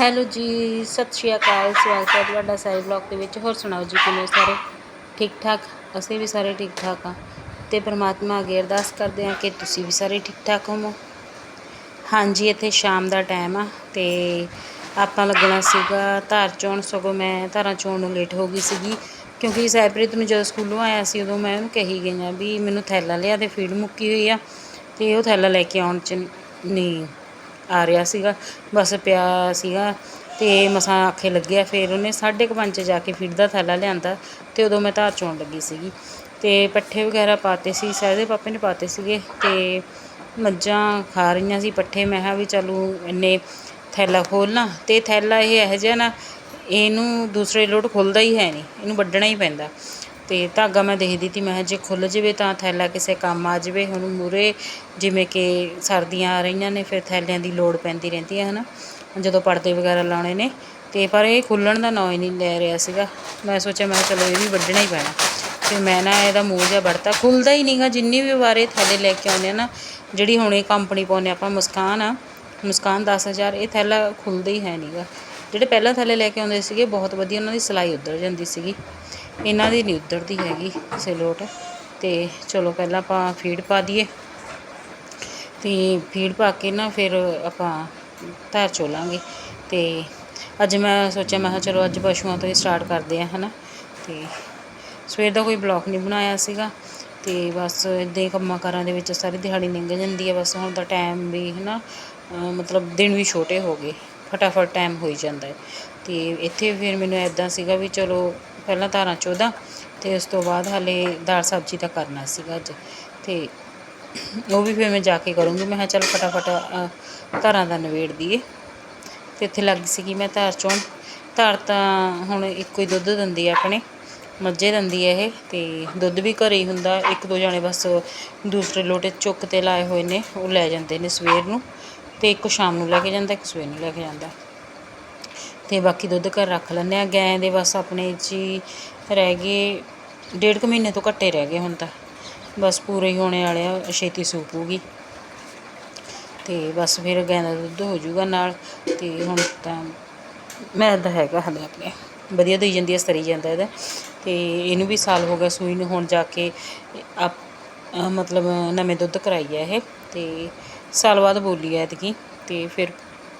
Hello ਜੀ, ਸਤਿ ਸ਼੍ਰੀ ਅਕਾਲ, ਸਵਾਗਤ ਹੈ ਤੁਹਾਡਾ ਸਾਈ ਬਲੌਗ ਦੇ ਵਿੱਚ। ਹੋਰ ਸੁਣਾਓ ਜੀ, ਕਿਵੇਂ ਸਾਰੇ? ਠੀਕ ਠਾਕ? ਅਸੀਂ ਵੀ ਸਾਰੇ ਠੀਕ ਠਾਕ ਆ ਤੇ ਪ੍ਰਮਾਤਮਾ ਅੱਗੇ ਅਰਦਾਸ ਕਰਦੇ ਆ ਕਿ ਤੁਸੀਂ ਵੀ ਸਾਰੇ ਠੀਕ ਠਾਕ ਹੋਵੋ। ਹਾਂਜੀ, ਇੱਥੇ ਸ਼ਾਮ ਦਾ ਟਾਈਮ ਆ ਤੇ ਆਪਾਂ ਲੱਗਣਾ ਸੀਗਾ ਧਾਰ ਚੋਣ। ਸਗੋਂ ਮੈਂ ਧਾਰਾਂ ਚੋਣ ਨੂੰ ਲੇਟ ਹੋ ਗਈ ਸੀਗੀ ਕਿਉਂਕਿ ਸੈਪਰੀਤ ਨੂੰ ਜਦੋਂ ਸਕੂਲੋਂ ਆਇਆ ਸੀ, ਉਦੋਂ ਮੈਂ ਉਹਨੂੰ ਕਹੀ ਗਈ ਆ ਵੀ ਮੈਨੂੰ ਥੈਲਾ ਲਿਆ ਤੇ ਫੀਡ ਮੁੱਕੀ ਹੋਈ ਆ ਤੇ ਉਹ ਥੈਲਾ ਲੈ ਕੇ ਆਉਣ ਚ ਨਹੀਂ ਆ ਰਿਹਾ ਸੀਗਾ, ਬਸ ਪਿਆ ਸੀਗਾ ਤੇ ਮਸਾਂ ਆਖੇ ਲੱਗਿਆ ਫਿਰ ਉਹਨੇ ਸਾਢੇ ਕੁ ਪੰਜ 'ਚ ਜਾ ਕੇ ਫੀਡ ਦਾ ਥੈਲਾ ਲਿਆਂਦਾ ਤੇ ਉਦੋਂ ਮੈਂ ਧਾਰ ਚੋਣ ਲੱਗੀ ਸੀਗੀ ਤੇ ਪੱਠੇ ਵਗੈਰਾ ਪਾਤੇ ਸੀ ਸਹਿਦੇ ਪਾਪੇ ਨੇ ਪਾਤੇ ਸੀਗੇ ਤੇ ਮੱਝਾਂ ਖਾ ਰਹੀਆਂ ਸੀ ਪੱਠੇ, ਮੈਂ ਕਿਹਾ ਵੀ ਚਲੂ ਇੰਨੇ ਥੈਲਾ ਖੋਲ੍ਹਣਾ ਤੇ ਥੈਲਾ ਇਹ ਇਹੋ ਜਿਹਾ ਨਾ, ਇਹਨੂੰ ਦੂਸਰੇ ਲੋਟ ਖੁੱਲਦਾ ਹੀ ਹੈ ਨਹੀਂ, ਇਹਨੂੰ ਵੱਢਣਾ ਹੀ ਪੈਂਦਾ। ਤੇ ਧਾਗਾ ਮੈਂ ਦੇਖਦੀ ਤੀ, ਮੈਂ ਕਿਹਾ ਜੇ ਖੁੱਲ ਜਾਵੇ ਤਾਂ ਥੈਲਾ ਕਿਸੇ ਕੰਮ ਆ ਜਾਵੇ। ਹੁਣ ਮੂਰੇ ਜਿਵੇਂ ਕਿ ਸਰਦੀਆਂ ਆ ਰਹੀਆਂ ਨੇ, ਫਿਰ ਥੈਲਿਆਂ ਦੀ ਲੋੜ ਪੈਂਦੀ ਰਹਿੰਦੀ ਹੈ ਹਨਾ। ਜਦੋਂ ਪਰਦੇ ਵਗੈਰਾ ਲਾਉਣੇ ਨੇ, ਤੇ ਪਰ ਇਹ ਖੁੱਲਣ ਦਾ ਨਾਂ ਹੀ ਨਹੀਂ ਲੈ ਰਿਹਾ ਸੀਗਾ। ਮੈਂ ਸੋਚਿਆ, ਮੈਂ ਕਿਹਾ ਚਲੋ ਇਹ ਵੀ ਵੱਢਣਾ ਹੀ ਪੈਣਾ। ਤੇ ਮੈਂ ਨਾ ਇਹਦਾ ਮੂੰਹ ਜਿਹਾ ਵੜਤਾ ਖੁੱਲਦਾ ਹੀ ਨਹੀਂਗਾ, ਜਿੰਨੀ ਵੀ ਵਾਰੇ ਥੈਲੇ ਲੈ ਕੇ ਆਉਂਦੇ ਆ ਨਾ, ਜਿਹੜੀ ਹੁਣ ਇਹ ਕੰਪਨੀ ਪਾਉਂਦੇ ਆਪਾਂ ਮੁਸਕਾਨ ਆ, ਮੁਸਕਾਨ 10000 ਇਹ ਥੈਲਾ ਖੁੱਲਦਾ ਹੀ ਹੈ ਨਹੀਂਗਾ। ਜਿਹੜੇ ਪਹਿਲਾਂ ਥੈਲੇ ਲੈ ਕੇ ਆਉਂਦੇ ਸੀਗੇ, ਬਹੁਤ ਵਧੀਆ ਉਹਨਾਂ ਦੀ ਸਿਲਾਈ ਉਧਰ ਜਾਂਦੀ ਸੀਗੀ। ਇਹਨਾਂ ਦੀ ਨਹੀਂ ਉਧਰਦੀ ਹੈਗੀ ਕਿਸੇ ਲੋਟ। ਤੇ ਚਲੋ ਪਹਿਲਾਂ ਆਪਾਂ ਫੀਡ ਪਾ ਦਈਏ। ਤੇ ਫੀਡ ਪਾ ਕੇ ਨਾ ਫਿਰ ਆਪਾਂ ਧਾਰ ਚੋਲਾਂਗੇ। ਤੇ ਅੱਜ ਮੈਂ ਸੋਚਿਆ, ਮੈਂ ਕਿਹਾ ਚਲੋ ਅੱਜ ਪਸ਼ੂਆਂ ਤੋਂ ਹੀ ਸਟਾਰਟ ਕਰਦੇ ਆ ਹਨਾ। ਤੇ ਸਵੇਰ ਦਾ ਕੋਈ ਬਲੌਗ ਨਹੀਂ ਬਣਾਇਆ ਸੀਗਾ। ਤੇ ਬਸ ਇੱਦਾਂ ਹੀ ਕੰਮਾਂ ਕਾਰਾਂ ਦੇ ਵਿੱਚ ਸਾਰੀ ਦਿਹਾੜੀ ਲੰਘ ਜਾਂਦੀ ਹੈ ਬਸ ਹੁਣ ਤਾਂ ਟਾਈਮ ਵੀ, ਹਨਾ, ਅਹ ਮਤਲਬ ਦਿਨ ਵੀ ਛੋਟੇ ਹੋ ਗਏ। ਫਟਾਫਟ ਟਾਈਮ ਹੋਈ ਜਾਂਦਾ ਹੈ। ਤੇ ਇੱਥੇ ਫਿਰ ਮੈਨੂੰ ਐਦਾਂ ਸੀਗਾ ਵੀ ਚਲੋ ਪਹਿਲਾਂ ਧਾਰਾਂ ਚੋਦਾ ਤੇ ਉਸ ਤੋਂ ਬਾਅਦ ਹਾਲੇ ਦਾਲ ਸਬਜ਼ੀ ਦਾ ਕਰਨਾ ਸੀਗਾ ਅੱਜ। ਤੇ ਉਹ ਵੀ ਫਿਰ ਮੈਂ ਜਾ ਕੇ ਕਰੂੰਗੀ। ਮੈਂ ਕਿਹਾ ਚੱਲ ਫਟਾਫਟ ਧਾਰਾਂ ਦਾ ਨਿਬੇੜ ਦਈਏ। ਤੇ ਇੱਥੇ ਲੱਗ ਸੀਗੀ ਮੈਂ ਧਾਰ ਚੋਣ। ਧਾਰ ਤਾਂ ਹੁਣ ਇੱਕੋ ਹੀ ਦੁੱਧ ਦਿੰਦੀ ਆ ਆਪਣੇ, ਮੱਝੇ ਦਿੰਦੀ ਹੈ ਇਹ। ਤੇ ਦੁੱਧ ਵੀ ਘਰੇ ਹੀ ਹੁੰਦਾ। ਇੱਕ ਦੋ ਜਾਣੇ ਬਸ ਦੂਸਰੇ ਲੋਟੇ ਚੁੱਕ ਤੇ ਲਾਏ ਹੋਏ ਨੇ। ਉਹ ਲੈ ਜਾਂਦੇ ਨੇ ਸਵੇਰ ਨੂੰ। ਤੇ ਇੱਕ ਸ਼ਾਮ ਨੂੰ ਲੈ ਕੇ ਜਾਂਦਾ, ਇੱਕ ਸਵੇਰ ਨੂੰ ਲੈ ਕੇ ਜਾਂਦਾ। ਅਤੇ ਬਾਕੀ ਦੁੱਧ ਘਰ ਰੱਖ ਲੈਂਦੇ ਹਾਂ। ਗਾਂ ਦੇ ਬਸ ਆਪਣੇ 'ਚ ਹੀ ਰਹਿ ਗਏ। ਡੇਢ ਕੁ ਮਹੀਨੇ ਤੋਂ ਘੱਟੇ ਰਹਿ ਗਏ ਹੁਣ ਤਾਂ। ਬਸ ਪੂਰੇ ਹੀ ਹੋਣੇ ਵਾਲੇ ਆ, ਛੇਤੀ ਸੂਪੂਗੀ ਤੇ ਬਸ ਫਿਰ ਗਾਂ ਦਾ ਦੁੱਧ ਹੋ ਜਾਊਗਾ ਨਾਲ। ਤੇ ਹੁਣ ਤਾਂ ਮੈਂ ਤਾਂ ਹੈਗਾ ਹਲੇ ਆਪਣੇ। ਵਧੀਆ ਦੇਈ ਜਾਂਦੀ ਹੈ ਸਰੀ ਜਾਂਦਾ ਇਹਦਾ। ਤੇ ਇਹਨੂੰ ਵੀ ਸਾਲ ਹੋ ਗਿਆ ਸੂਈ ਨੂੰ, ਹੁਣ ਜਾ ਕੇ ਆਪ, ਮਤਲਬ ਨਵੇਂ ਦੁੱਧ ਕਰਾਈ ਹੈ ਇਹ। ਤੇ ਸਾਲ ਬਾਅਦ ਬੋਲੀ ਹੈ ਐਤਕੀ। ਤੇ ਫਿਰ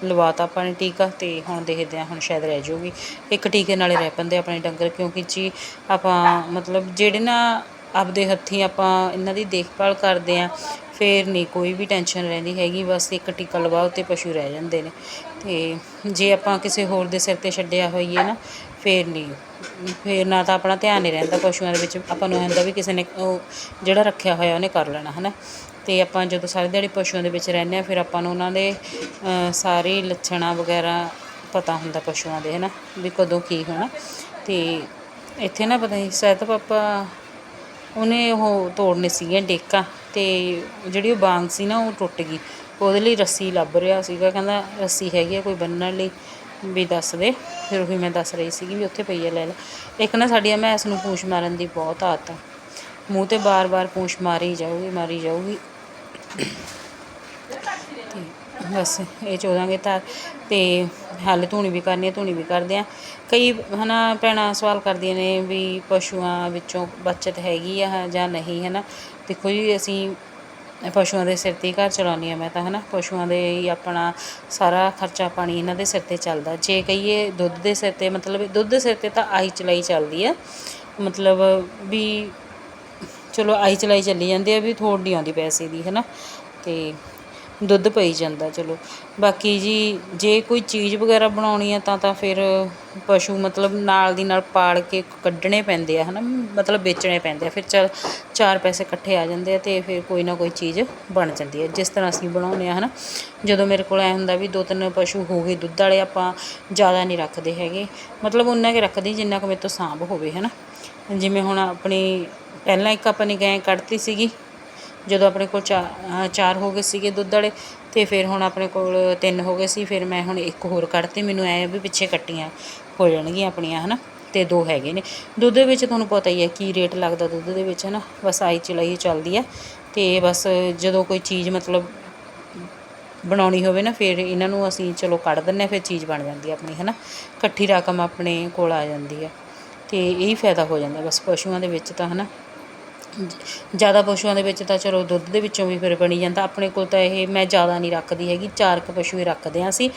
ਲਵਾਤਾ ਆਪਾਂ ਨੇ ਟੀਕਾ ਤੇ ਹੁਣ ਦੇਖਦੇ ਆ ਹੁਣ ਸ਼ਾਇਦ ਰਹਿ ਜਾਊਗੀ ਇੱਕ ਟੀਕੇ ਨਾਲੇ ਰਹਿ ਪੈਂਦੇ ਆਪਣੇ ਡੰਗਰ, ਕਿਉਂਕਿ ਜੀ ਆਪਾਂ ਮਤਲਬ ਜਿਹੜੇ ਨਾ ਆਪਦੇ ਹੱਥੀਂ ਆਪਾਂ ਇਹਨਾਂ ਦੀ ਦੇਖਭਾਲ ਕਰਦੇ ਆ ਫੇਰ ਨਹੀਂ ਕੋਈ ਵੀ ਟੈਨਸ਼ਨ ਰਹਿੰਦੀ ਹੈਗੀ, ਬਸ ਇੱਕ ਟੀਕਾ ਲਵਾਓ ਤੇ ਪਸ਼ੂ ਰਹਿ ਜਾਂਦੇ ਨੇ। ਤੇ ਜੇ ਆਪਾਂ ਕਿਸੇ ਹੋਰ ਦੇ ਸਿਰ ਤੇ ਛੱਡਿਆ ਹੋਈਏ ਨਾ, ਫੇਰ ਨਹੀਂ। ਫੇਰ ਨਾ ਤਾਂ ਆਪਣਾ ਧਿਆਨ ਨਹੀਂ ਰਹਿੰਦਾ ਪਸ਼ੂਆਂ ਦੇ ਵਿੱਚ, ਆਪਾਂ ਨੂੰ ਹੁੰਦਾ ਵੀ ਕਿਸੇ ਨੇ ਉਹ ਜਿਹੜਾ ਰੱਖਿਆ ਹੋਇਆ ਉਹਨੇ ਕਰ ਲੈਣਾ, ਹਨਾ? ਅਤੇ ਆਪਾਂ ਜਦੋਂ ਸਾਰੀ ਦਿਹਾੜੀ ਪਸ਼ੂਆਂ ਦੇ ਵਿੱਚ ਰਹਿੰਦੇ ਆ ਫਿਰ ਆਪਾਂ ਨੂੰ ਉਹਨਾਂ ਦੇ ਸਾਰੇ ਲੱਛਣਾਂ ਵਗੈਰਾ ਪਤਾ ਹੁੰਦਾ ਪਸ਼ੂਆਂ ਦੇ ਹੈ ਨਾ ਵੀ ਕਦੋਂ ਕੀ ਹੋਣਾ। ਅਤੇ ਇੱਥੇ ਨਾ ਪਤਾ ਨਹੀਂ ਸਹਿਤ ਪਾਪਾ, ਉਹਨੇ ਉਹ ਤੋੜਨੇ ਸੀਗੀਆਂ ਡੇਕਾਂ, ਤੇ ਜਿਹੜੀ ਉਹ ਬਾਂਗ ਸੀ ਨਾ, ਉਹ ਟੁੱਟ ਗਈ। ਉਹਦੇ ਲਈ ਰੱਸੀ ਲੱਭ ਰਿਹਾ ਸੀਗਾ, ਕਹਿੰਦਾ ਰੱਸੀ ਹੈਗੀ ਆ, ਕੋਈ ਬੰਨਣ ਲਈ, ਵੀ ਦੱਸ ਦੇ। ਫਿਰ ਉਹੀ ਮੈਂ ਦੱਸ ਰਹੀ ਸੀਗੀ ਵੀ ਉੱਥੇ ਪਈ ਆ, ਲੈ ਲੈ। ਇੱਕ ਨਾ ਸਾਡੀ ਮੈਸ ਨੂੰ ਪੂਛ ਮਾਰਨ ਦੀ ਬਹੁਤ ਆਦਤ ਆ। ਮੂੰਹ ਤੇ ਬਾਰ-ਬਾਰ ਪੂਛ ਮਾਰੀ ਜਾਊਗੀ ਮਾਰੀ ਜਾਊਗੀ। ਤੇ ਬਸ ਇਹ ਚੋਦਾਂਗੇ ਤਾਂ ਤੇ ਹੱਲ ਧੂਣੀ ਵੀ ਕਰਨੀ ਹੈ ਧੂਣੀ ਵੀ ਕਰਦੇ ਆ। ਕਈ ਹਨਾ ਭੈਣਾਂ ਸਵਾਲ ਕਰਦੀਆਂ ਨੇ ਵੀ ਪਸ਼ੂਆਂ ਵਿੱਚੋਂ ਬਚਤ ਹੈਗੀ ਆ ਜਾਂ ਨਹੀਂ, ਹਨਾ। ਦੇਖੋ ਜੀ, ਅਸੀਂ ਪਸ਼ੂਆਂ ਦੇ ਸਿਰ ਤੇ ਹੀ ਘਰ ਚਲਾਉਂਦੀ ਆ ਮੈਂ ਤਾਂ, ਹਨਾ। ਪਸ਼ੂਆਂ ਦੇ ਹੀ ਆਪਣਾ ਸਾਰਾ ਖਰਚਾ ਪਾਣੀ ਇਹਨਾਂ ਦੇ ਸਿਰ ਤੇ ਚੱਲਦਾ। ਜੇ ਕਹੀਏ ਦੁੱਧ ਦੇ ਸਿਰ ਤੇ, ਮਤਲਬ ਦੁੱਧ ਦੇ ਸਿਰ ਤੇ ਤਾਂ ਆਈ ਚਲਾਈ ਚੱਲਦੀ ਆ। ਮਤਲਬ ਵੀ ਚਲੋ ਆਈ ਚਲਾਈ ਚੱਲੀ ਜਾਂਦੀ ਆ ਵੀ ਥੋੜ ਨਹੀਂ ਆਉਂਦੀ ਪੈਸੇ ਦੀ, ਹਨਾ? ਤੇ ਦੁੱਧ ਪਈ ਜਾਂਦਾ, ਚਲੋ। ਬਾਕੀ ਜੀ, ਜੇ ਕੋਈ ਚੀਜ਼ ਵਗੈਰਾ ਬਣਾਉਣੀ ਆ ਤਾਂ ਤਾਂ ਫਿਰ ਪਸ਼ੂ ਮਤਲਬ ਨਾਲ ਦੀ ਨਾਲ ਪਾਲ ਕੇ ਕੱਢਣੇ ਪੈਂਦੇ ਆ, ਹਨਾ? ਮਤਲਬ ਵੇਚਣੇ ਪੈਂਦੇ ਆ, ਫਿਰ ਚਲ ਚਾਰ ਪੈਸੇ ਇਕੱਠੇ ਆ ਜਾਂਦੇ ਆ ਤੇ ਫਿਰ ਕੋਈ ਨਾ ਕੋਈ ਚੀਜ਼ ਬਣ ਜਾਂਦੀ ਹੈ ਜਿਸ ਤਰ੍ਹਾਂ ਅਸੀਂ ਬਣਾਉਂਦੇ ਆ, ਹਨਾ? ਜਦੋਂ ਮੇਰੇ ਕੋਲ ਐ ਹੁੰਦਾ ਵੀ ਦੋ ਤਿੰਨ ਪਸ਼ੂ ਹੋ ਗਏ ਦੁੱਧ ਵਾਲੇ, ਆਪਾਂ ਜ਼ਿਆਦਾ ਨਹੀਂ ਰੱਖਦੇ ਹੈਗੇ। ਮਤਲਬ ਉਹਨਾਂ ਕੇ ਰੱਖਦੇ ਜਿੰਨਾ ਕੁ ਮੇਰੇ ਤੋਂ ਸਾਂਭ ਹੋਵੇ, ਹਨਾ? ਜਿਵੇਂ ਹੁਣ ਆਪਣੀ ਪਹਿਲਾਂ ਇੱਕ ਆਪਾਂ ਨੇ ਗਾਂ ਕੱਢਤੀ ਸੀਗੀ, ਜਦੋਂ ਆਪਣੇ ਕੋਲ ਚਾ- ਚਾਰ ਹੋ ਗਏ ਸੀਗੇ ਦੁੱਧ ਵਾਲੇ ਅਤੇ ਫਿਰ ਹੁਣ ਆਪਣੇ ਕੋਲ ਤਿੰਨ ਹੋ ਗਏ ਸੀ, ਫਿਰ ਮੈਂ ਹੁਣ ਇੱਕ ਹੋਰ ਕੱਢਤੀ, ਮੈਨੂੰ ਐ ਵੀ ਪਿੱਛੇ ਕੱਟੀਆਂ ਹੋ ਜਾਣਗੀਆਂ ਆਪਣੀਆਂ ਹੈ ਨਾ ਅਤੇ ਦੋ ਹੈਗੇ ਨੇ। ਦੁੱਧ ਦੇ ਵਿੱਚ ਤੁਹਾਨੂੰ ਪਤਾ ਹੀ ਹੈ ਕੀ ਰੇਟ ਲੱਗਦਾ ਦੁੱਧ ਦੇ ਵਿੱਚ ਹੈ ਨਾ ਬਸ ਆਈ ਚਲਾਈ ਚੱਲਦੀ ਆ ਅਤੇ ਬਸ ਜਦੋਂ ਕੋਈ ਚੀਜ਼ ਮਤਲਬ ਬਣਾਉਣੀ ਹੋਵੇ ਨਾ, ਫਿਰ ਇਹਨਾਂ ਨੂੰ ਅਸੀਂ ਚਲੋ ਕੱਢ ਦਿੰਦੇ ਹਾਂ, ਫਿਰ ਚੀਜ਼ ਬਣ ਜਾਂਦੀ ਹੈ ਆਪਣੀ ਹੈ ਨਾ ਇਕੱਠੀ ਰਕਮ ਆਪਣੇ ਕੋਲ ਆ ਜਾਂਦੀ ਹੈ ਤੇ ਇਹੀ ਫਾਇਦਾ ਹੋ ਜਾਂਦਾ ਬਸ ਪਸ਼ੂਆਂ ਦੇ ਵਿੱਚ ਤਾਂ ਹੈ ਨਾ ਜ਼ਿਆਦਾ ਪਸ਼ੂਆਂ ਦੇ ਵਿੱਚ ਤਾਂ ਚਲੋ ਦੁੱਧ ਦੇ ਵਿੱਚੋਂ ਵੀ ਫਿਰ ਬਣੀ ਜਾਂਦਾ। ਆਪਣੇ ਕੋਲ ਤਾਂ ਇਹ ਮੈਂ ਜ਼ਿਆਦਾ ਨਹੀਂ ਰੱਖਦੀ ਹੈਗੀ, ਚਾਰ ਕੁ ਪਸ਼ੂ ਹੀ ਰੱਖਦੇ ਹਾਂ ਅਸੀਂ।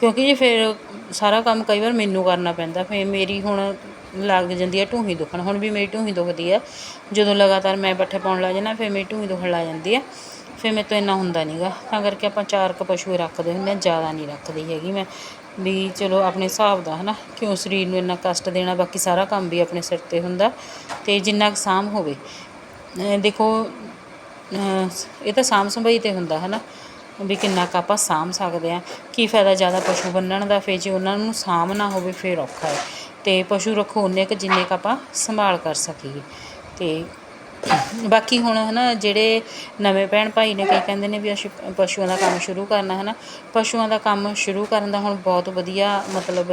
ਕਿਉਂਕਿ ਜੇ ਫਿਰ ਸਾਰਾ ਕੰਮ ਕਈ ਵਾਰ ਮੈਨੂੰ ਕਰਨਾ ਪੈਂਦਾ, ਫਿਰ ਮੇਰੀ ਹੁਣ ਲੱਗ ਜਾਂਦੀ ਹੈ ਢੂਹੀ ਦੁਖਣ। ਹੁਣ ਵੀ ਮੇਰੀ ਢੂਹੀ ਦੁਖਦੀ ਹੈ ਜਦੋਂ ਲਗਾਤਾਰ ਮੈਂ ਪੱਠੇ ਪਾਉਣ ਲੱਗ ਜਾਣਾ ਫਿਰ ਮੇਰੀ ਢੂਹੀ ਦੁਖਣ ਲੱਗ ਜਾਂਦੀ ਹੈ ਫਿਰ ਮੇਰੇ ਤੋਂ ਇੰਨਾ ਹੁੰਦਾ ਨਹੀਂਗਾ ਤਾਂ ਕਰਕੇ ਆਪਾਂ ਚਾਰ ਕੁ ਪਸ਼ੂ ਰੱਖਦੇ ਹੁੰਦੇ ਹਾਂ, ਜ਼ਿਆਦਾ ਨਹੀਂ ਰੱਖਦੀ ਹੈਗੀ ਮੈਂ। ਵੀ ਚਲੋ ਆਪਣੇ ਹਿਸਾਬ ਦਾ, ਹਨਾ? ਕਿਉਂ ਸਰੀਰ ਨੂੰ ਇੰਨਾ ਕਸ਼ਟ ਦੇਣਾ, ਬਾਕੀ ਸਾਰਾ ਕੰਮ ਵੀ ਆਪਣੇ ਸਿਰ ਤੇ ਹੁੰਦਾ ਤੇ ਜਿੰਨਾ ਕੁ ਸਾਂਭ ਹੋਵੇ। ਦੇਖੋ ਇਹ ਤਾਂ ਸਾਂਭ ਸੰਭਾਈ ਤੇ ਹੁੰਦਾ ਹੈ ਨਾ ਵੀ ਕਿੰਨਾ ਕੁ ਆਪਾਂ ਸਾਂਭ ਸਕਦੇ ਆ ਕੀ ਫਾਇਦਾ ਜ਼ਿਆਦਾ ਪਸ਼ੂ ਬੰਨਣ ਦਾ? ਫਿਰ ਜੇ ਉਹਨਾਂ ਨੂੰ ਸਾਂਭ ਨਾ ਹੋਵੇ, ਫਿਰ ਔਖਾ ਹੈ। ਤੇ ਪਸ਼ੂ ਰੱਖੋ ਉਨੇ ਕੁ ਜਿੰਨੇ ਕੁ ਆਪਾਂ ਸੰਭਾਲ ਕਰ ਸਕੀਏ। ਤੇ ਬਾਕੀ ਹੁਣ ਹਨਾ ਜਿਹੜੇ ਨਵੇਂ ਭੈਣ ਭਾਈ ਨੇ ਕਈ ਕਹਿੰਦੇ ਨੇ ਵੀ ਅਸੀਂ ਪਸ਼ੂਆਂ ਦਾ ਕੰਮ ਸ਼ੁਰੂ ਕਰਨਾ ਹੈ ਨਾ ਪਸ਼ੂਆਂ ਦਾ ਕੰਮ ਸ਼ੁਰੂ ਕਰਨ ਦਾ ਹੁਣ ਬਹੁਤ ਵਧੀਆ ਮਤਲਬ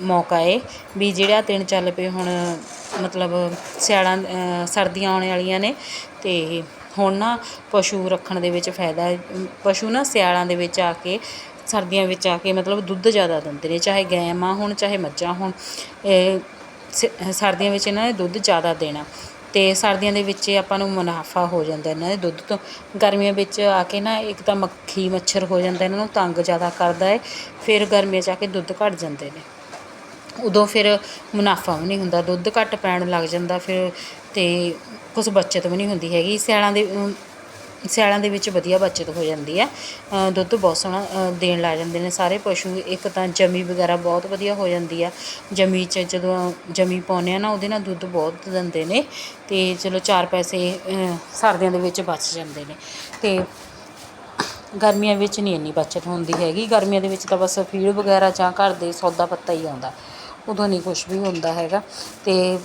ਮੌਕਾ ਏ ਵੀ ਜਿਹੜਾ ਤਿੰਨ ਚੱਲ ਪਏ ਹੁਣ ਮਤਲਬ ਸਿਆਲਾਂ ਸਰਦੀਆਂ ਆਉਣ ਵਾਲੀਆਂ ਨੇ ਤੇ ਹੁਣ ਨਾ ਪਸ਼ੂ ਰੱਖਣ ਦੇ ਵਿੱਚ ਫਾਇਦਾ ਪਸ਼ੂ ਨਾ ਸਿਆਲਾਂ ਦੇ ਵਿੱਚ ਆ ਕੇ, ਸਰਦੀਆਂ ਵਿੱਚ ਆ ਕੇ ਮਤਲਬ ਦੁੱਧ ਜ਼ਿਆਦਾ ਦਿੰਦੇ ਨੇ, ਚਾਹੇ ਗਾਵਾਂ ਹੋਣ, ਚਾਹੇ ਮੱਝਾਂ ਹੋਣ ਸ- ਸਰਦੀਆਂ ਵਿੱਚ ਇਹਨਾਂ ਨੇ ਦੁੱਧ ਜ਼ਿਆਦਾ ਦੇਣਾ। ਅਤੇ ਸਰਦੀਆਂ ਦੇ ਵਿੱਚ ਆਪਾਂ ਨੂੰ ਮੁਨਾਫਾ ਹੋ ਜਾਂਦਾ ਇਹਨਾਂ ਦੇ ਦੁੱਧ ਤੋਂ। ਗਰਮੀਆਂ ਵਿੱਚ ਆ ਕੇ ਨਾ ਇੱਕ ਤਾਂ ਮੱਖੀ ਮੱਛਰ ਹੋ ਜਾਂਦਾ ਇਹਨਾਂ ਨੂੰ, ਤੰਗ ਜ਼ਿਆਦਾ ਕਰਦਾ ਹੈ, ਫਿਰ ਗਰਮੀਆਂ 'ਚ ਆ ਕੇ ਦੁੱਧ ਘੱਟ ਜਾਂਦੇ ਨੇ। ਉਦੋਂ ਫਿਰ ਮੁਨਾਫਾ ਵੀ ਨਹੀਂ ਹੁੰਦਾ, ਦੁੱਧ ਘੱਟ ਪੈਣ ਲੱਗ ਜਾਂਦਾ ਫਿਰ ਅਤੇ ਕੁਝ ਬੱਚਤ ਵੀ ਨਹੀਂ ਹੁੰਦੀ ਹੈਗੀ। ਸਿਆਲਾਂ ਦੇ ਸਿਆਲਾਂ ਦੇ ਵਿੱਚ ਵਧੀਆ ਬੱਚਤ ਹੋ ਜਾਂਦੀ ਆ ਦੁੱਧ ਬਹੁਤ ਸੋਹਣਾ ਦੇਣ ਲੱਗ ਜਾਂਦੇ ਨੇ ਸਾਰੇ ਪਸ਼ੂ। ਇੱਕ ਤਾਂ ਜਮੀ ਵਗੈਰਾ ਬਹੁਤ ਵਧੀਆ ਹੋ ਜਾਂਦੀ ਆ। ਜਮੀ 'ਚ ਜਦੋਂ ਜਮੀ ਪਾਉਂਦੇ ਆ ਨਾ, ਉਹਦੇ ਨਾਲ ਦੁੱਧ ਬਹੁਤ ਦਿੰਦੇ ਨੇ ਅਤੇ ਚਲੋ ਚਾਰ ਪੈਸੇ ਸਰਦੀਆਂ ਦੇ ਵਿੱਚ ਬਚ ਜਾਂਦੇ ਨੇ ਅਤੇ ਗਰਮੀਆਂ ਵਿੱਚ ਨਹੀਂ ਇੰਨੀ ਬਚਤ ਹੁੰਦੀ ਹੈਗੀ। ਗਰਮੀਆਂ ਦੇ ਵਿੱਚ ਤਾਂ ਬਸ ਫੀਡ ਵਗੈਰਾ ਜਾਂ ਘਰ ਦੇ ਸੌਦਾ ਪੱਤਾ ਹੀ ਆਉਂਦਾ। ਉਦੋਂ ਨਹੀਂ ਕੁਝ ਵੀ ਹੁੰਦਾ ਹੈਗਾ ਅਤੇ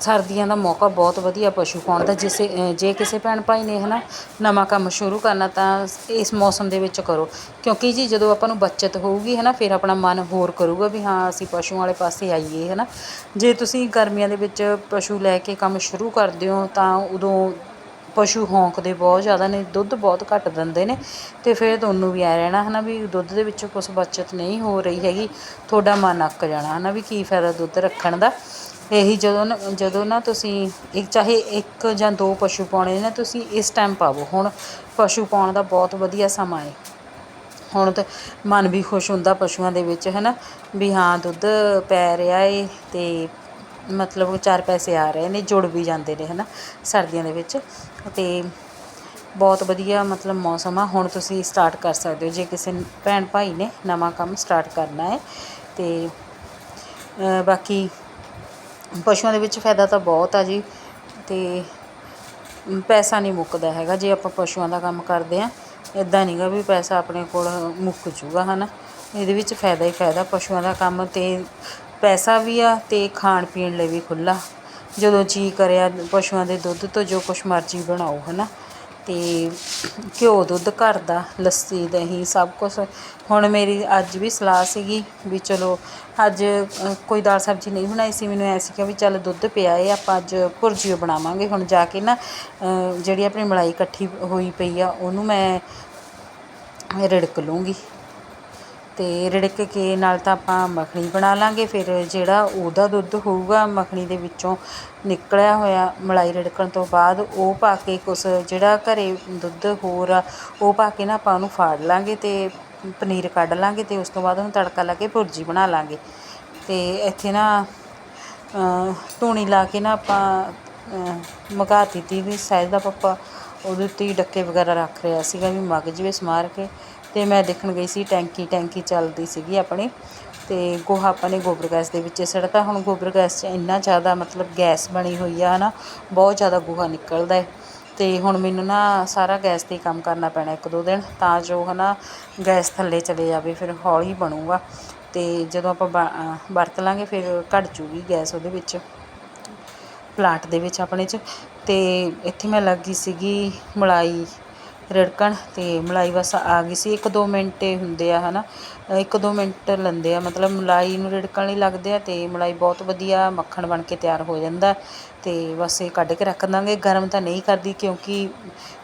ਸਰਦੀਆਂ ਦਾ ਮੌਕਾ ਬਹੁਤ ਵਧੀਆ ਪਸ਼ੂ ਪਾਉਣ ਦਾ, ਜਿਸੇ ਜੇ ਕਿਸੇ ਭੈਣ ਭਾਈ ਨੇ ਹਨਾ ਨਵਾਂ ਕੰਮ ਸ਼ੁਰੂ ਕਰਨਾ ਤਾਂ ਇਸ ਮੌਸਮ ਦੇ ਵਿੱਚ ਕਰੋ। ਕਿਉਂਕਿ ਜੀ ਜਦੋਂ ਆਪਾਂ ਨੂੰ ਬੱਚਤ ਹੋਊਗੀ ਹਨਾ, ਫਿਰ ਆਪਣਾ ਮਨ ਹੋਰ ਕਰੂਗਾ ਵੀ ਹਾਂ, ਅਸੀਂ ਪਸ਼ੂਆਂ ਵਾਲੇ ਪਾਸੇ ਆਈਏ ਹਨਾ। ਜੇ ਤੁਸੀਂ ਗਰਮੀਆਂ ਦੇ ਵਿੱਚ ਪਸ਼ੂ ਲੈ ਕੇ ਕੰਮ ਸ਼ੁਰੂ ਕਰਦੇ ਹੋ, ਤਾਂ ਉਦੋਂ ਪਸ਼ੂ ਹੌਂਕਦੇ ਬਹੁਤ ਜ਼ਿਆਦਾ ਨੇ, ਦੁੱਧ ਬਹੁਤ ਘੱਟ ਦਿੰਦੇ ਨੇ ਅਤੇ ਫਿਰ ਤੁਹਾਨੂੰ ਵੀ ਐਂ ਰਹਿਣਾ ਹੈ ਨਾ ਵੀ ਦੁੱਧ ਦੇ ਵਿੱਚੋਂ ਕੁਛ ਬੱਚਤ ਨਹੀਂ ਹੋ ਰਹੀ ਹੈਗੀ, ਤੁਹਾਡਾ ਮਨ ਅੱਕ ਜਾਣਾ ਹੈ ਨਾ ਵੀ ਕੀ ਫਾਇਦਾ ਦੁੱਧ ਰੱਖਣ ਦਾ। ਇਹੀ ਜਦੋਂ ਨਾ ਜਦੋਂ ਨਾ ਤੁਸੀਂ ਇੱਕ, ਚਾਹੇ ਇੱਕ ਜਾਂ ਦੋ ਪਸ਼ੂ ਪਾਉਣੇ ਨੇ, ਤੁਸੀਂ ਇਸ ਟਾਈਮ ਪਾਵੋ। ਹੁਣ ਪਸ਼ੂ ਪਾਉਣ ਦਾ ਬਹੁਤ ਵਧੀਆ ਸਮਾਂ ਹੈ ਹੁਣ ਤਾਂ ਮਨ ਵੀ ਖੁਸ਼ ਹੁੰਦਾ ਪਸ਼ੂਆਂ ਦੇ ਵਿੱਚ ਹੈ ਨਾ ਵੀ ਹਾਂ ਦੁੱਧ ਪੈ ਰਿਹਾ ਏ ਅਤੇ ਮਤਲਬ ਚਾਰ ਪੈਸੇ ਆ ਰਹੇ ਨੇ, ਜੁੜ ਵੀ ਜਾਂਦੇ ਨੇ ਹੈ ਨਾ ਸਰਦੀਆਂ ਦੇ ਵਿੱਚ। ਅਤੇ ਬਹੁਤ ਵਧੀਆ ਮਤਲਬ ਮੌਸਮ ਆ। ਹੁਣ ਤੁਸੀਂ ਸਟਾਰਟ ਕਰ ਸਕਦੇ ਹੋ। ਜੇ ਕਿਸੇ ਭੈਣ ਭਾਈ ਨੇ ਨਵਾਂ ਕੰਮ ਸਟਾਰਟ ਕਰਨਾ ਹੈ ਅਤੇ ਬਾਕੀ ਪਸ਼ੂਆਂ ਦੇ ਵਿੱਚ ਫਾਇਦਾ ਤਾਂ ਬਹੁਤ ਆ ਜੀ। ਅਤੇ ਪੈਸਾ ਨਹੀਂ ਮੁੱਕਦਾ ਹੈਗਾ। ਜੇ ਆਪਾਂ ਪਸ਼ੂਆਂ ਦਾ ਕੰਮ ਕਰਦੇ ਆ ਇਦਾਂ ਨਹੀਂਗਾ ਵੀ ਪੈਸਾ ਆਪਣੇ ਕੋਲ ਮੁੱਕ ਜੂਗਾ, ਹਨਾ। ਇਹਦੇ ਵਿੱਚ ਫਾਇਦਾ ਹੀ ਫਾਇਦਾ ਪਸ਼ੂਆਂ ਦਾ ਕੰਮ ਤੇ ਪੈਸਾ ਵੀ ਆ ਅਤੇ ਖਾਣ ਪੀਣ ਲਈ ਵੀ ਖੁੱਲ੍ਹਾ। ਜਦੋਂ ਜੀਅ ਕਰਿਆ ਪਸ਼ੂਆਂ ਦੇ ਦੁੱਧ ਤੋਂ, ਜੋ ਕੁਛ ਮਰਜ਼ੀ ਬਣਾਓ ਹੈ ਨਾ ਅਤੇ ਘਿਓ ਦੁੱਧ ਘਰ ਦਾ, ਲੱਸੀ, ਦਹੀਂ, ਸਭ ਕੁਛ। ਹੁਣ ਮੇਰੀ ਅੱਜ ਵੀ ਸਲਾਹ ਸੀਗੀ ਵੀ ਚਲੋ, ਅੱਜ ਕੋਈ ਦਾਲ ਸਬਜ਼ੀ ਨਹੀਂ ਬਣਾਈ ਸੀ। ਮੈਨੂੰ ਐ ਸੀ ਕਿ ਵੀ ਚੱਲ ਦੁੱਧ ਪਿਆ ਏ, ਆਪਾਂ ਅੱਜ ਭੁਰਜੀ ਬਣਾਵਾਂਗੇ। ਹੁਣ ਜਾ ਕੇ ਨਾ ਜਿਹੜੀ ਆਪਣੀ ਮਲਾਈ ਇਕੱਠੀ ਹੋਈ ਪਈ ਆ, ਉਹਨੂੰ ਮੈਂ ਰਿੜਕ ਲੂੰਗੀ। ਅਤੇ ਰਿੜਕ ਕੇ ਨਾਲ ਤਾਂ ਆਪਾਂ ਮੱਖਣੀ ਬਣਾ ਲਵਾਂਗੇ ਫਿਰ ਜਿਹੜਾ ਉਹਦਾ ਦੁੱਧ ਹੋਊਗਾ ਮੱਖਣੀ ਦੇ ਵਿੱਚੋਂ ਨਿਕਲਿਆ ਹੋਇਆ ਮਲਾਈ ਰਿੜਕਣ ਤੋਂ ਬਾਅਦ ਉਹ ਪਾ ਕੇ ਕੁਛ ਜਿਹੜਾ ਘਰ ਦੁੱਧ ਹੋਰ ਆ, ਉਹ ਪਾ ਕੇ ਨਾ ਆਪਾਂ ਉਹਨੂੰ ਫਾੜ ਲਵਾਂਗੇ ਅਤੇ ਪਨੀਰ ਕੱਢ ਲਵਾਂਗੇ ਅਤੇ ਉਸ ਤੋਂ ਬਾਅਦ ਉਹਨੂੰ ਤੜਕਾ ਲਾ ਕੇ ਭੁਰਜੀ ਬਣਾ ਲਾਂਗੇ। ਅਤੇ ਇੱਥੇ ਨਾ ਧੂਣੀ ਲਾ ਕੇ ਨਾ ਆਪਾਂ ਮਗਾ ਦਿੱਤੀ ਵੀ ਸਾਈਜ਼ ਦਾ ਪੱਪਾ ਉਹਦੇ ਉੱਤੇ ਹੀ ਡੱਕੇ ਵਗੈਰਾ ਰੱਖ ਰਿਹਾ ਸੀਗਾ ਵੀ ਮੱਗ ਜਵੇ ਸਮਾਰ ਕੇ ਅਤੇ ਮੈਂ ਦੇਖਣ ਗਈ ਸੀ, ਟੈਂਕੀ ਟੈਂਕੀ ਚੱਲਦੀ ਸੀਗੀ ਆਪਣੀ ਅਤੇ ਗੋਹਾ ਆਪਾਂ ਨੇ ਗੋਬਰ ਗੈਸ ਦੇ ਵਿੱਚ ਸੜਤਾ। ਹੁਣ ਗੋਬਰ ਗੈਸ 'ਚ ਇੰਨਾ ਜ਼ਿਆਦਾ ਮਤਲਬ ਗੈਸ ਬਣੀ ਹੋਈ ਆ ਹੈ ਨਾ ਬਹੁਤ ਜ਼ਿਆਦਾ ਗੋਹਾ ਨਿਕਲਦਾ ਹੈ। ਅਤੇ ਹੁਣ ਮੈਨੂੰ ਨਾ ਸਾਰਾ ਗੈਸ 'ਤੇ ਕੰਮ ਕਰਨਾ ਪੈਣਾ ਇੱਕ ਦੋ ਦਿਨ, ਤਾਂ ਜੋ ਹੈ ਨਾ ਗੈਸ ਥੱਲੇ ਚਲੇ ਜਾਵੇ, ਫਿਰ ਹੌਲੀ ਬਣੂਗਾ। ਅਤੇ ਜਦੋਂ ਆਪਾਂ ਬ- ਵਰਤ ਲਾਂਗੇ, ਫਿਰ ਘਟ ਜੂਗੀ ਗੈਸ ਉਹਦੇ ਵਿੱਚ, ਪਲਾਂਟ ਦੇ ਵਿੱਚ ਆਪਣੇ 'ਚ। ਅਤੇ ਇੱਥੇ ਮੈਂ ਲੱਗੀ ਸੀਗੀ ਮਲਾਈ ਰਿੜਕਣ ਅਤੇ ਮਲਾਈ ਬਸ ਆ ਗਈ ਸੀ। ਇੱਕ ਦੋ ਮਿੰਟ ਹੀ ਹੁੰਦੇ ਆ ਹੈ ਨਾ ਇੱਕ ਦੋ ਮਿੰਟ ਲੈਂਦੇ ਆ। ਮਤਲਬ ਮਲਾਈ ਨੂੰ ਰਿੜਕਣ ਲਈ ਲੱਗਦੇ ਆ ਅਤੇ ਮਲਾਈ ਬਹੁਤ ਵਧੀਆ ਮੱਖਣ ਬਣ ਕੇ ਤਿਆਰ ਹੋ ਜਾਂਦਾ ਅਤੇ ਬਸ ਇਹ ਕੱਢ ਕੇ ਰੱਖ ਦਾਂਗੇ। ਗਰਮ ਤਾਂ ਨਹੀਂ ਕਰਦੀ ਕਿਉਂਕਿ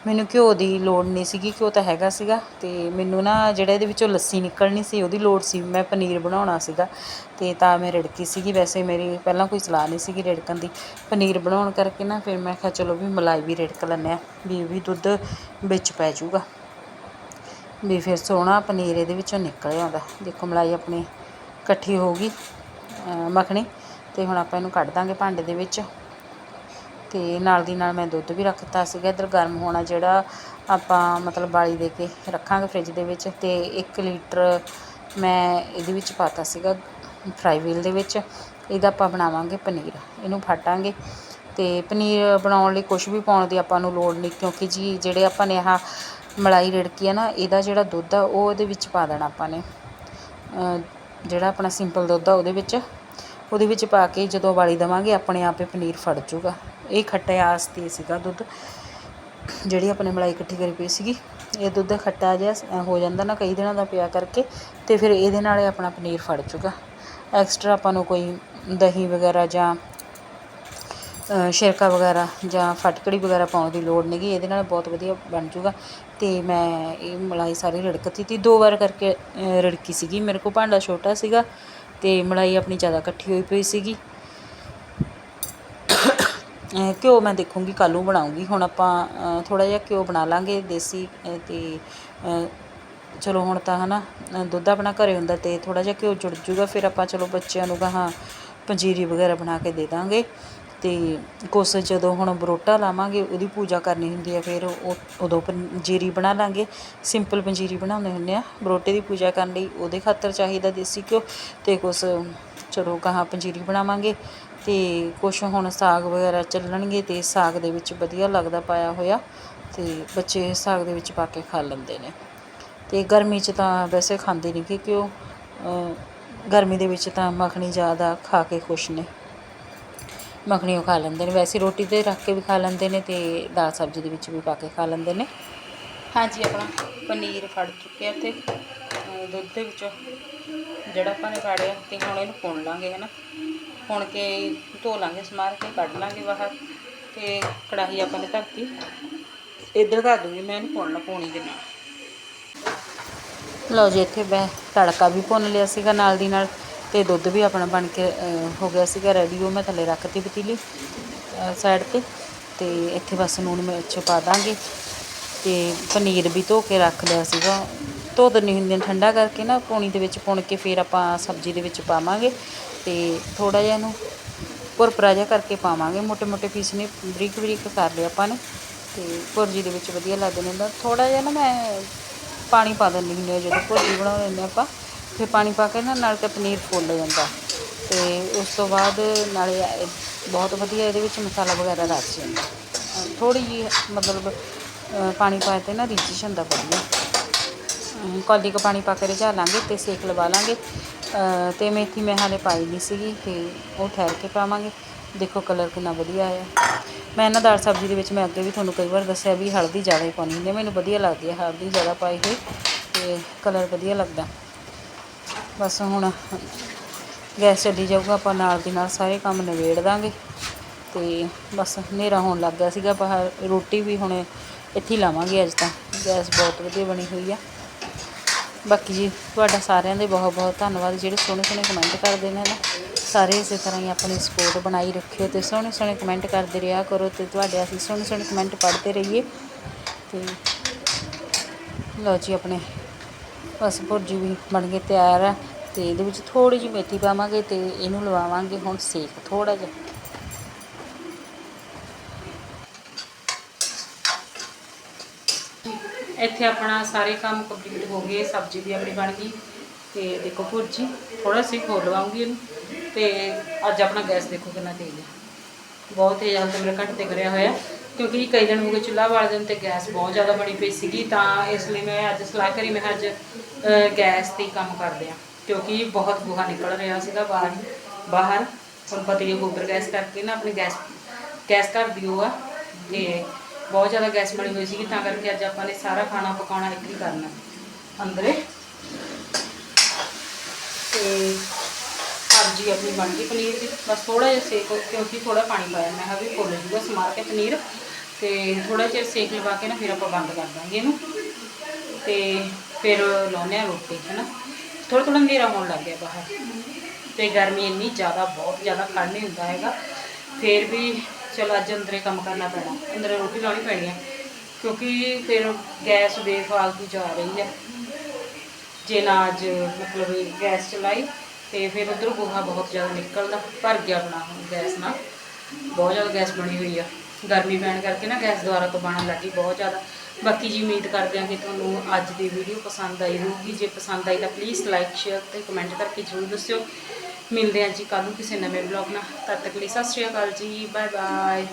ਮੈਨੂੰ ਘਿਓ ਦੀ ਲੋੜ ਨਹੀਂ ਸੀਗੀ, ਘਿਓ ਤਾਂ ਹੈਗਾ ਸੀਗਾ ਅਤੇ ਮੈਨੂੰ ਨਾ ਜਿਹੜਾ ਇਹਦੇ ਵਿੱਚੋਂ ਲੱਸੀ ਨਿਕਲਣੀ ਸੀ ਉਹਦੀ ਲੋੜ ਸੀ। ਮੈਂ ਪਨੀਰ ਬਣਾਉਣਾ ਸੀਗਾ ਅਤੇ ਤਾਂ ਮੈਂ ਰਿੜਕੀ ਸੀਗੀ। ਵੈਸੇ ਮੇਰੀ ਪਹਿਲਾਂ ਕੋਈ ਸਲਾਹ ਨਹੀਂ ਸੀਗੀ ਰਿੜਕਣ ਦੀ। ਪਨੀਰ ਬਣਾਉਣ ਕਰਕੇ ਨਾ ਫਿਰ ਮੈਂ ਕਿਹਾ ਚਲੋ ਵੀ ਮਲਾਈ ਵੀ ਰਿੜਕ ਲੈਂਦੇ ਹਾਂ, ਵੀ ਵੀ ਦੁੱਧ ਵਿੱਚ ਪੈ ਜਾਊਗਾ। ਵੀ ਫਿਰ ਸੋਹਣਾ ਪਨੀਰ ਇਹਦੇ ਵਿੱਚੋਂ ਨਿਕਲ ਆਉਂਦਾ। ਦੇਖੋ, ਮਲਾਈ ਆਪਣੀ ਇਕੱਠੀ ਹੋ ਗਈ ਮੱਖਣੀ, ਤੇ ਹੁਣ ਆਪਾਂ ਇਹਨੂੰ ਕੱਢ ਦਾਂਗੇ ਭਾਂਡੇ ਦੇ ਵਿੱਚ। ਤੇ ਨਾਲ ਦੀ ਨਾਲ ਮੈਂ ਦੁੱਧ ਵੀ ਰੱਖਤਾ ਸੀਗਾ। ਇੱਧਰ ਗਰਮ ਹੋਣਾ ਜਿਹੜਾ ਆਪਾਂ ਮਤਲਬ ਬਾਲੀ ਦੇ ਕੇ ਰੱਖਾਂਗੇ ਫ੍ਰਿਜ ਦੇ ਵਿੱਚ, ਤੇ 1 ਲੀਟਰ ਮੈਂ ਇਹਦੇ ਵਿੱਚ ਪਾਤਾ ਸੀਗਾ ਫਰਾਈ ਵੀਲ ਦੇ ਵਿੱਚ। ਇਹਦਾ ਆਪਾਂ ਬਣਾਵਾਂਗੇ ਪਨੀਰ। ਇਹਨੂੰ ਫਾਟਾਂਗੇ। ਤੇ ਪਨੀਰ ਬਣਾਉਣ ਲਈ ਕੁਝ ਵੀ ਪਾਉਣ ਦੀ ਆਪਾਂ ਨੂੰ ਲੋੜ ਨਹੀਂ, ਕਿਉਂਕਿ ਜੀ, ਜਿਹੜੇ ਆਪਾਂ ਨੇ ਆਹ ਮਲਾਈ ਰਿੜਕੀ ਆ ਨਾ ਇਹਦਾ ਜਿਹੜਾ ਦੁੱਧ ਆ ਉਹ ਉਹਦੇ ਵਿੱਚ ਪਾ ਦੇਣਾ ਆਪਾਂ ਨੇ। ਜਿਹੜਾ ਆਪਣਾ ਸਿੰਪਲ ਦੁੱਧ ਆ ਉਹਦੇ ਵਿੱਚ। ਉਹਦੇ ਵਿੱਚ ਪਾ ਕੇ ਜਦੋਂ ਉਬਾਲੀ ਦੇਵਾਂਗੇ ਆਪਣੇ ਆਪੇ ਪਨੀਰ ਫੜ ਜਾਊਗਾ ਇਹ ਖੱਟਿਆਸ ਤੇ ਸੀਗਾ ਦੁੱਧ। ਜਿਹੜੀ ਆਪਣੇ ਮਲਾਈ ਇਕੱਠੀ ਕਰੀ ਪਈ ਸੀਗੀ ਇਹ ਦੁੱਧ ਖੱਟਾ ਜਿਹਾ ਹੋ ਜਾਂਦਾ ਨਾ ਕਈ ਦਿਨਾਂ ਦਾ ਪਿਆ ਕਰਕੇ ਤੇ ਫਿਰ ਇਹਦੇ ਨਾਲ ਆਪਣਾ ਪਨੀਰ ਫੜ ਜਾਊਗਾ ਐਕਸਟਰਾ ਆਪਾਂ ਨੂੰ ਕੋਈ ਦਹੀਂ ਵਗੈਰਾ ਜਾਂ ਅ, ਸਿਰਕਾ ਵਗੈਰਾ ਜਾਂ ਫਟਕੜੀ ਵਗੈਰਾ ਪਾਉਣ ਦੀ ਲੋੜ ਨਹੀਂਗੀ ਇਹਦੇ ਨਾਲ ਬਹੁਤ ਵਧੀਆ ਬਣ ਜਾਊਗਾ ਅਤੇ ਮੈਂ ਇਹ ਮਲਾਈ ਸਾਰੀ ਰਿੜਕਤੀ ਤੀ। ਦੋ ਵਾਰ ਕਰਕੇ ਰਿੜਕੀ ਸੀਗੀ। ਮੇਰੇ ਕੋਲ ਭਾਂਡਾ ਛੋਟਾ ਸੀਗਾ ਅਤੇ ਮਲਾਈ ਆਪਣੀ ਜ਼ਿਆਦਾ ਇਕੱਠੀ ਹੋਈ ਪਈ ਸੀਗੀ। ਘਿਓ ਮੈਂ ਦੇਖੂੰਗੀ, ਕੱਲ੍ਹ ਨੂੰ ਬਣਾਉਂਗੀ। ਹੁਣ ਆਪਾਂ ਥੋੜਾ ਜਿਹਾ ਘਿਓ ਬਣਾ ਲਾਂਗੇ, ਦੇਸੀ, ਅਹ, ਤੇ ਚਲੋ ਹੁਣ ਤਾਂ ਹਨਾ, ਅਹ, ਦੁੱਧ ਆਪਣਾ ਘਰੇ ਹੁੰਦਾ ਤੇ ਥੋੜਾ ਜਿਹਾ ਘਿਓ ਜੁੜ ਜੂਗਾ। ਫਿਰ ਆਪਾਂ ਚਲੋ ਬੱਚਿਆਂ ਨੂੰ ਗਾਹਾਂ ਪੰਜੀਰੀ ਵਗੈਰਾ ਬਣਾ ਕੇ ਦੇ ਦਾਂਗੇ। ਅਤੇ ਕੁਛ ਜਦੋਂ ਹੁਣ ਬਰੋਟਾ ਲਾਵਾਂਗੇ, ਉਹਦੀ ਪੂਜਾ ਕਰਨੀ ਹੁੰਦੀ ਹੈ ਫਿਰ ਉਹ ਉਦੋਂ ਪੰਜੀਰੀ ਬਣਾ ਲਾਂਗੇ। ਸਿੰਪਲ ਪੰਜੀਰੀ ਬਣਾਉਂਦੇ ਹੁੰਦੇ ਹਾਂ ਬਰੋਟੇ ਦੀ ਪੂਜਾ ਕਰਨ ਲਈ। ਉਹਦੇ ਖਾਤਰ ਚਾਹੀਦਾ ਦੇਸੀ ਘਿਓ ਅਤੇ ਕੁਛ ਚਲੋ ਗਾਹਾਂ ਪੰਜੀਰੀ ਬਣਾਵਾਂਗੇ ਅਤੇ ਕੁਛ ਹੁਣ ਸਾਗ ਵਗੈਰਾ ਚੱਲਣਗੇ ਅਤੇ ਸਾਗ ਦੇ ਵਿੱਚ ਵਧੀਆ ਲੱਗਦਾ ਪਾਇਆ ਹੋਇਆ ਅਤੇ ਬੱਚੇ ਸਾਗ ਦੇ ਵਿੱਚ ਪਾ ਕੇ ਖਾ ਲੈਂਦੇ ਨੇ। ਅਤੇ ਗਰਮੀ 'ਚ ਤਾਂ ਵੈਸੇ ਖਾਂਦੇ ਨਹੀਂ ਕਿ ਕਿਉਂ ਗਰਮੀ ਦੇ ਵਿੱਚ ਤਾਂ ਮੱਖਣੀ ਜ਼ਿਆਦਾ ਖਾ ਕੇ ਖੁਸ਼ ਨੇ। ਮੱਖਣੀ ਉਹ ਖਾ ਲੈਂਦੇ ਨੇ। ਵੈਸੇ ਰੋਟੀ ਤੇ ਰੱਖ ਕੇ ਵੀ ਖਾ ਲੈਂਦੇ ਨੇ ਤੇ ਦਾਲ ਸਬਜ਼ੀ ਦੇ ਵਿੱਚ ਵੀ ਪਾ ਕੇ ਖਾ ਲੈਂਦੇ ਨੇ। ਹਾਂਜੀ ਆਪਣਾ ਪਨੀਰ ਫੜ ਚੁੱਕਿਆ ਤੇ ਦੁੱਧ ਦੇ ਵਿੱਚੋਂ ਜਿਹੜਾ ਆਪਾਂ ਨੇ ਫਾੜਿਆ ਤੇ ਹੁਣ ਇਹਨੂੰ ਪੁਣ ਲਾਂਗੇ ਹਨਾ। ਪੁਣ ਕੇ ਧੋ ਲਾਂਗੇ ਸਮਾਰ ਕੇ ਕੱਢ ਲਾਂਗੇ ਬਾਹਰ ਤੇ ਕੜਾਹੀ ਆਪਾਂ ਨੇ ਧਰਤੀ। ਇੱਧਰ ਧਰ ਦੂੰਗੀ ਮੈਂ ਇਹਨੂੰ ਪੁਣਨਾ ਪੂਣੀ ਦੇ ਨਾਲ। ਲਓ ਜੀ ਇੱਥੇ ਮੈਂ ਤੜਕਾ ਵੀ ਭੁੰਨ ਲਿਆ ਸੀਗਾ ਨਾਲ ਦੀ ਨਾਲ। ਤੇ ਦੁੱਧ ਵੀ ਆਪਣਾ ਬਣ ਕੇ ਹੋ ਗਿਆ ਸੀਗਾ ਰੈਡੀ ਉਹ ਮੈਂ ਥੱਲੇ ਰੱਖਤੀ ਪਤੀਲੀ ਸਾਈਡ ਤੇ ਤੇ ਇੱਥੇ ਬਸ ਨੂਣ ਮਿਰਚ ਪਾ ਦਾਂਗੇ। ਤੇ ਪਨੀਰ ਵੀ ਧੋ ਕੇ ਰੱਖ ਲਿਆ ਸੀਗਾ। ਧੋ ਦਿੰਨੀ ਹੁੰਦੀ ਠੰਡਾ ਕਰਕੇ ਨਾ, ਪਾਣੀ ਦੇ ਵਿੱਚ ਪੁਣ ਕੇ ਫਿਰ ਆਪਾਂ ਸਬਜ਼ੀ ਦੇ ਵਿੱਚ ਪਾਵਾਂਗੇ। ਤੇ ਥੋੜਾ ਜਿਹਾ ਇਹਨੂੰ ਕੁਰਪਰਾ ਜਿਹਾ ਕਰਕੇ ਪਾਵਾਂਗੇ। ਮੋਟੇ ਮੋਟੇ ਪੀਸ ਨੇ ਬਰੀਕ ਬਰੀਕ ਕਰ ਲਿਆ ਆਪਾਂ ਨੇ। ਤੇ ਭੁਰਜੀ ਦੇ ਵਿੱਚ ਵਧੀਆ ਲੱਗਦੇ ਨੇ। ਥੋੜਾ ਜਿਹਾ ਨਾ ਮੈਂ ਪਾਣੀ ਪਾ ਦਿੰਦੀ ਹੁੰਦੀ ਜਦੋਂ ਭੁਰਜੀ ਬਣਾਉਂਦੇ ਹੁੰਦੇ ਆਪਾਂ। ਫਿਰ ਪਾਣੀ ਪਾ ਕੇ ਨਾ ਨਾਲ ਤੇ ਪਨੀਰ ਫੁੱਲ ਜਾਂਦਾ। ਤੇ ਉਸ ਤੋਂ ਬਾਅਦ ਨਾਲੇ ਬਹੁਤ ਵਧੀਆ ਇਹਦੇ ਵਿੱਚ ਮਸਾਲਾ ਵਗੈਰਾ ਰਚ ਜਾਂਦਾ ਥੋੜੀ ਜਿਹੀ ਮਤਲਬ ਪਾਣੀ ਪਾਏ ਤੇ ਨਾ ਰਿਚ ਹੁੰਦਾ ਵਧੀਆ ਅਮ ਕੌਲੀ ਕੁ ਪਾਣੀ ਪਾ ਕੇ ਰਿਝਾ ਲਾਂਗੇ ਤੇ ਸੇਕ ਲਵਾ ਲਾਂਗੇ। ਅ, ਤੇ ਮੇਥੀ ਮੈਂ ਹਾਲੇ ਪਾਈ ਨਹੀਂ ਸੀਗੀ ਤੇ ਉਹ ਠਹਿਰ ਕੇ ਪਾਵਾਂਗੇ। ਦੇਖੋ ਕਲਰ ਕਿੰਨਾ ਵਧੀਆ ਆਇਆ। ਮੈਂ ਇਹਨਾਂ ਦਾਲ ਸਬਜ਼ੀ ਦੇ ਵਿੱਚ ਮੈਂ ਅੱਗੇ ਵੀ ਤੁਹਾਨੂੰ ਕਈ ਵਾਰ ਦੱਸਿਆ ਵੀ ਹਲਦੀ ਜ਼ਿਆਦਾ ਹੀ ਪਾਉਣੀ ਹੁੰਦੀ ਹੈ ਮੈਨੂੰ ਵਧੀਆ ਲੱਗਦੀ ਹੈ ਹਲਦੀ ਜ਼ਿਆਦਾ ਪਾਈ ਹੋਈ ਤੇ ਕਲਰ ਵਧੀਆ ਲੱਗਦਾ। ਬਸ ਹੁਣ ਗੈਸ ਚੱਲੀ ਜਾਊਗਾ, ਆਪਾਂ ਨਾਲ ਦੀ ਨਾਲ ਸਾਰੇ ਕੰਮ ਨਿਬੇੜ ਦਾਂਗੇ। ਤੇ ਬਸ ਹਨੇਰਾ ਹੋਣ ਲੱਗ ਗਿਆ ਸੀਗਾ ਬਾਹਰ ਰੋਟੀ ਵੀ ਹੁਣ ਇੱਥੇ ਹੀ ਲਾਵਾਂਗੇ ਅੱਜ ਤਾਂ। ਗੈਸ ਬਹੁਤ ਵਧੀਆ ਬਣੀ ਹੋਈ ਆ। ਬਾਕੀ ਜੀ, ਤੁਹਾਡਾ ਸਾਰਿਆਂ ਦੇ ਬਹੁਤ ਬਹੁਤ ਧੰਨਵਾਦ। ਜਿਹੜੇ ਸੋਹਣੇ ਸੋਹਣੇ ਕਮੈਂਟ ਕਰਦੇ ਨੇ ਨਾ, ਸਾਰੇ ਇਸੇ ਤਰ੍ਹਾਂ ਹੀ ਆਪਣੀ ਸਪੋਰਟ ਬਣਾਈ ਰੱਖਿਓ ਤੇ ਸੋਹਣੇ ਸੋਹਣੇ ਕਮੈਂਟ ਕਰਦੇ ਰਿਹਾ ਕਰੋ ਤੇ ਤੁਹਾਡੇ ਅਸੀਂ ਸੋਹਣੇ ਸੋਹਣੇ ਕਮੈਂਟ ਪੜ੍ਹਦੇ ਰਹੀਏ। ਤੇ ਲਓ ਜੀ, ਆਪਣੇ ਬਸ ਭੁਰਜੀ ਵੀ ਬਣ ਕੇ ਤਿਆਰ ਆ ਤੇ ਇਹਦੇ ਵਿੱਚ ਥੋੜੀ ਜਿਹੀ ਮੇਥੀ ਪਾਵਾਂਗੇ ਤੇ ਇਹਨੂੰ ਲਵਾਵਾਂਗੇ ਹੁਣ ਸੇਕ ਥੋੜਾ ਜਿਹਾ। ਇੱਥੇ ਆਪਣਾ ਸਾਰੇ ਕੰਮ ਕੰਪਲੀਟ ਹੋ ਗਏ, ਸਬਜ਼ੀ ਵੀ ਆਪਣੀ ਬਣ ਗਈ ਤੇ ਦੇਖੋ ਭੁਰਜੀ ਥੋੜਾ ਸੇਕ ਹੋਰ ਲਵਾਉਂਗੀ ਇਹਨੂੰ ਤੇ ਅੱਜ ਆਪਣਾ ਗੈਸ ਦੇਖੋ ਕਿੰਨਾ ਤੇਜ਼ ਹੈ ਬਹੁਤ ਤੇਜ਼ ਹਾਲ ਤੇ ਮੇਰਾ ਘੱਟ ਤੇ ਕਰਿਆ ਹੋਇਆ। ਕਿਉਂਕਿ ਜੀ ਕਈ ਦਿਨ ਹੋ ਗਏ ਚੁੱਲ੍ਹਾ ਬਾਲ ਦਿਨ ਤੇ ਗੈਸ ਬਹੁਤ ਜ਼ਿਆਦਾ ਬਣੀ ਪਈ ਸੀਗੀ ਤਾਂ ਇਸ ਲਈ ਮੈਂ ਅੱਜ ਸਲਾਹ ਕਰੀ ਮੈਂ ਕਿਹਾ ਅੱਜ ਅ, ਗੈਸ ਤੇ ਹੀ ਕੰਮ ਕਰਦੇ ਆ ਕਿਉਂਕਿ ਬਹੁਤ ਗੋਹਾ ਨਿਕਲ ਰਿਹਾ ਸੀਗਾ ਬਾਹਰ ਬਾਹਰ ਹੁਣ ਪਤਾ ਹੀ ਹੈ ਗੋਬਰ ਗੈਸ ਕਰਕੇ ਨਾ ਆਪਣੀ ਗੈਸ ਗੈਸ ਘਰ ਦੀ ਉਹ ਆ ਤੇ ਬਹੁਤ ਜ਼ਿਆਦਾ ਗੈਸ ਬਣੀ ਹੋਈ ਸੀਗੀ ਤਾਂ ਕਰਕੇ ਅੱਜ ਆਪਾਂ ਨੇ ਸਾਰਾ ਖਾਣਾ ਪਕਾਉਣਾ ਇੱਥੇ ਹੀ ਕਰਨਾ ਅੰਦਰੇ। ਤੇ ਸਬਜ਼ੀ ਆਪਣੀ ਬਣ ਗਈ ਪਨੀਰ ਦੀ ਬਸ ਥੋੜਾ ਜਿਹਾ ਸੇਕ ਕਿਉਂਕਿ ਥੋੜਾ ਪਾਣੀ ਪਾਇਆ ਮੈਂ ਕਿਹਾ ਵੀ ਫੁੱਲ ਜੂਗਾ ਸਮਾਰ ਕੇ ਪਨੀਰ। ਤੇ ਥੋੜਾ ਜਿਹਾ ਸੇਕ ਲਵਾ ਕੇ ਨਾ ਫਿਰ ਆਪਾਂ ਬੰਦ ਕਰ ਦਾਂਗੇ ਇਹਨੂੰ। ਤੇ ਫਿਰ ਲਾਉਨੇ ਆ ਰੋਟੀ ਹੈ ਨਾ ਥੋੜਾ ਥੋੜਾ ਹਨੇਰਾ ਹੋਣ ਲੱਗ ਗਿਆ ਬਾਹਰ। ਤੇ ਗਰਮੀ ਇੰਨੀ ਜ਼ਿਆਦਾ, ਬਹੁਤ ਜ਼ਿਆਦਾ ਖੜ ਨਹੀਂ ਹੁੰਦਾ ਹੈਗਾ। ਫਿਰ ਵੀ ਚਲੋ ਅੱਜ ਅੰਦਰੇ ਕੰਮ ਕਰਨਾ ਪੈਣਾ, ਅੰਦਰੇ ਰੋਟੀ ਲਾਉਣੀ ਪੈਣੀ ਹੈ ਕਿਉਂਕਿ ਫਿਰ ਗੈਸ ਬੇਫਾਲਤੂ ਜਾ ਰਹੀ ਹੈ ਜੇ ਨਾ ਅੱਜ ਮਤਲਬ ਗੈਸ ਚਲਾਈ, ਤੇ ਫਿਰ ਉਧਰ ਗੋਹਾ ਬਹੁਤ ਜ਼ਿਆਦਾ ਨਿਕਲਦਾ, ਭਰ ਗਿਆ ਆਪਣਾ ਗੈਸ ਨਾਲ। ਬਹੁਤ ਜ਼ਿਆਦਾ ਗੈਸ ਬਣੀ ਹੋਈ ਆ। ਗਰਮੀ ਪੈਣ ਕਰਕੇ ਨਾ ਗੈਸ ਦੁਆਰਾ ਤੋਂ ਬਣਨ ਲੱਗੀ ਬਹੁਤ ਜ਼ਿਆਦਾ। ਬਾਕੀ ਜੀ ਉਮੀਦ ਕਰਦੇ ਹਾਂ ਕਿ ਤੁਹਾਨੂੰ ਅੱਜ ਦੀ ਵੀਡੀਓ ਪਸੰਦ ਆਈ ਹੋਊਗੀ। ਜੇ ਪਸੰਦ ਆਈ ਤਾਂ ਪਲੀਜ਼ ਲਾਈਕ ਸ਼ੇਅਰ ਤੇ ਕਮੈਂਟ ਕਰਕੇ ਜ਼ਰੂਰ ਦੱਸਿਓ। ਮਿਲਦੇ ਹਾਂ ਜੀ ਕੱਲ੍ਹ ਨੂੰ ਕਿਸੇ ਨਵੇਂ ਵਲੌਗ ਨਾਲ। ਤਦ ਤੱਕ ਲਈ ਸਤਿ ਸ਼੍ਰੀ ਅਕਾਲ ਜੀ। Bye bye